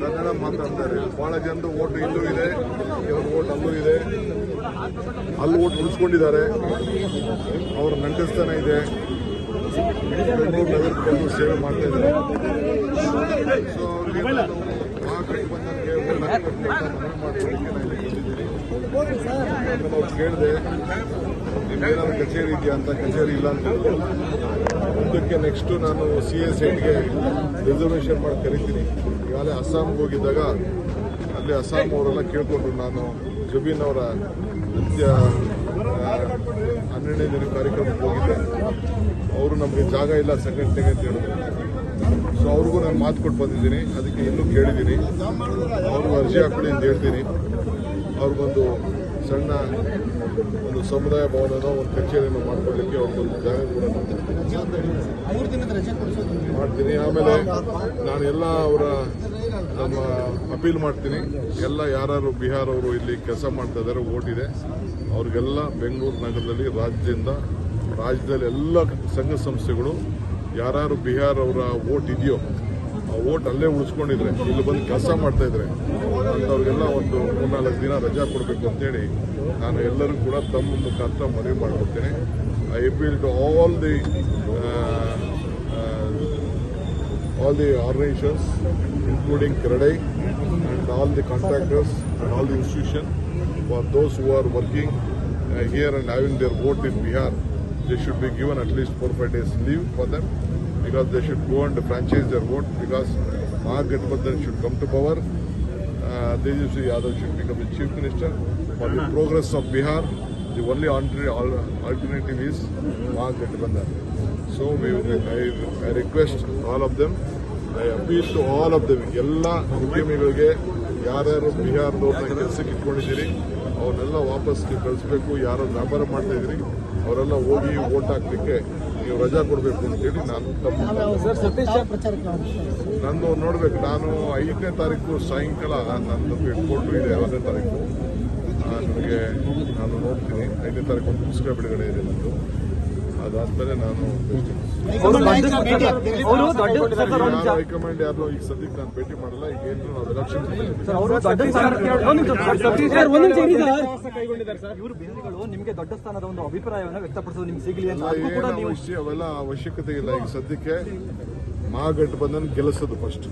ಕನ್ನಡ ಮಾತಾಡ್ತಾರೆ. ಬಹಳ ಜನರು ಓಟ್ ಇಲ್ಲೂ ಇದೆ ಕೆಲವರು ಓಟ್ ಅಲ್ಲೂ ಇದೆ. ಅಲ್ಲಿ ಓಟ್ ಉಳಿಸ್ಕೊಂಡಿದ್ದಾರೆ. ಅವ್ರ ನಂಟಸ್ತನ ಇದೆ. ಬೆಂಗಳೂರು ನಗರಕ್ಕೆ ಬಂದು ಸೇವೆ ಮಾಡ್ತಾ ಇದ್ದಾರೆ. ಸೊ ಅವ್ರಿಗೆ ಕೇಳಿದೆ? ಕಚೇರಿ ಇದೆಯಾ ಅಂತ? ಕಚೇರಿ ಇಲ್ಲ ಅಂತ. ಮುಂದಕ್ಕೆ ನೆಕ್ಸ್ಟ್ ನಾನು ಸಿ ಎಸ್ ಐಡ್ಗೆ ರಿಸರ್ವೇಷನ್ ಮಾಡಿ ಕರಿತೀನಿ. ಈಗಾಗಲೇ ಅಸ್ಸಾಂಗೆ ಹೋಗಿದ್ದಾಗ ಅಲ್ಲಿ ಅಸ್ಸಾಂ ಅವರೆಲ್ಲ ಕೇಳಿಕೊಂಡು ನಾನು. ಜಬೀನ್ ಅವರ ನೃತ್ಯ ಹನ್ನೆರಡನೇ ದಿನ ಕಾರ್ಯಕ್ರಮಕ್ಕೆ ಹೋಗಿದ್ದೆ. ಅವರು ನಮಗೆ ಜಾಗ ಇಲ್ಲ ಸಂಘಟನೆಗೆ ಅಂತ ಹೇಳಿದ್ರು. ಸೊ ಅವ್ರಿಗೂ ನಾನು ಮಾತು ಕೊಟ್ಟು ಬಂದಿದ್ದೀನಿ. ಅದಕ್ಕೆ ಇನ್ನೂ ಕೇಳಿದ್ದೀನಿ. ಅವ್ರಿಗೂ ಅರ್ಜಿ ಹಾಕ್ಬಿಡಿ ಅಂತ ಹೇಳ್ತೀನಿ. ಅವ್ರಿಗೊಂದು ಸಣ್ಣ ಒಂದು ಸಮುದಾಯ ಭವನದ ಒಂದು ಕಚೇರಿಯನ್ನು ಮಾಡ್ಕೊಳ್ಳಿಕ್ಕೆ ಒಂದು ಜಾಗ ಕೂಡ ಮಾಡ್ತೀನಿ. ಆಮೇಲೆ ನಾನು ಎಲ್ಲ ಅವರ ನಮ್ಮ ಅಪೀಲ್ ಮಾಡ್ತೀನಿ. ಎಲ್ಲ ಯಾರು ಬಿಹಾರ್ ಅವರು ಇಲ್ಲಿ ಕೆಲಸ ಮಾಡ್ತಾ ಇದ್ದಾರೆ ಓಟ್ ಇದೆ. ಅವ್ರಿಗೆಲ್ಲ ಬೆಂಗಳೂರು ನಗರದಲ್ಲಿ ರಾಜ್ಯದಿಂದ ರಾಜ್ಯದಲ್ಲಿ ಎಲ್ಲ ಸಂಘ ಸಂಸ್ಥೆಗಳು ಯಾರು ಬಿಹಾರ್ ಅವರ ಓಟ್ ಇದೆಯೋ ವೋಟ್ ಅಲ್ಲೇ ಉಳಿಸ್ಕೊಂಡಿದ್ರೆ, ಇಲ್ಲಿ ಬಂದು ಕೆಲಸ ಮಾಡ್ತಾ ಇದ್ರೆ ಅಂತವ್ರಿಗೆಲ್ಲ ಒಂದು ಮೂರ್ನಾಲ್ಕು ದಿನ ರಜಾ ಕೊಡಬೇಕು ಅಂತೇಳಿ ನಾನು ಎಲ್ಲರೂ ಕೂಡ ತಮ್ಮ ಮುಖಾಂತರ ಮನವಿ ಮಾಡಿಕೊಡ್ತೇನೆ. I appeal to all the all the organisations including CREDAI and all the contractors and all the institution for those who are working here and having their vote in Bihar they should be given at least four five days leave for them because they should go and franchise their vote because Mahagathbandhan should come to power. Uh, Tejasvi Yadav should become the chief minister. For the progress of Bihar, the only alter- al- alternative is Mahagathbandhan. So we, I, I request all of them, I appeal to all of them, ಎಲ್ಲ ಉದ್ಯಮಿಗಳಿಗೆ ಯಾರ್ಯಾರು ಬಿಹಾರದವ್ರನ್ನ ಕೆಲಸಕ್ಕೆ ಇಟ್ಕೊಂಡಿದ್ದೀರಿ ಅವನ್ನೆಲ್ಲ ವಾಪಸ್ ಕಳಿಸ್ಬೇಕು ಯಾರು ವ್ಯಾಪಾರ ಮಾಡ್ತಾ ಇದ್ದೀರಿ ಅವರೆಲ್ಲ ಹೋಗಿ ಓಟ್ ಹಾಕ್ಲಿಕ್ಕೆ ನೀವು ರಜಾ ಕೊಡಬೇಕು ಅಂತೇಳಿ ನಾನು ತಮ್ಮ. ನಂದು ನೋಡ್ಬೇಕು, ನಾನು ಐದನೇ ತಾರೀಕು ಸಾಯಂಕಾಲ ನಂದು ಕೊಟ್ಟು ಇದೆ, ಆರನೇ ತಾರೀಕು ನನಗೆ ನಾನು ನೋಡ್ತೀನಿ ಐದನೇ ತಾರೀಕು ಒಂದು ಪುಸ್ತಕ ಬಿಡುಗಡೆ ಇದೆ ನಂದು ಅದಾದ್ಮೇಲೆ ನಾನು ಯಾರು ಹೈಕಮಾಂಡ್ ಯಾರು ಈಗ ಸದ್ಯಕ್ಕೆ ನಾನು ಭೇಟಿ ಮಾಡಲ್ಲ ಈಗ ಏನು ನಾವು ಎಲೆಕ್ಷನ್. ಇವರು ನಿಮಗೆ ದೊಡ್ಡ ಸ್ಥಾನದ ಒಂದು ಅಭಿಪ್ರಾಯವನ್ನು ವ್ಯಕ್ತಪಡಿಸೋದು ನಿಮ್ಗೆ ಸಿಗಲಿ ಅಂತ. ಅದಕ್ಕೂ ಕೂಡ ನೀವು ಅವೆಲ್ಲ ಅವಶ್ಯಕತೆ ಇಲ್ಲ. ಈಗ ಸದ್ಯಕ್ಕೆ ಮಹಾಗಠಬಂಧನ್ ಗೆಲ್ಲಿಸೋದು ಫಸ್ಟ್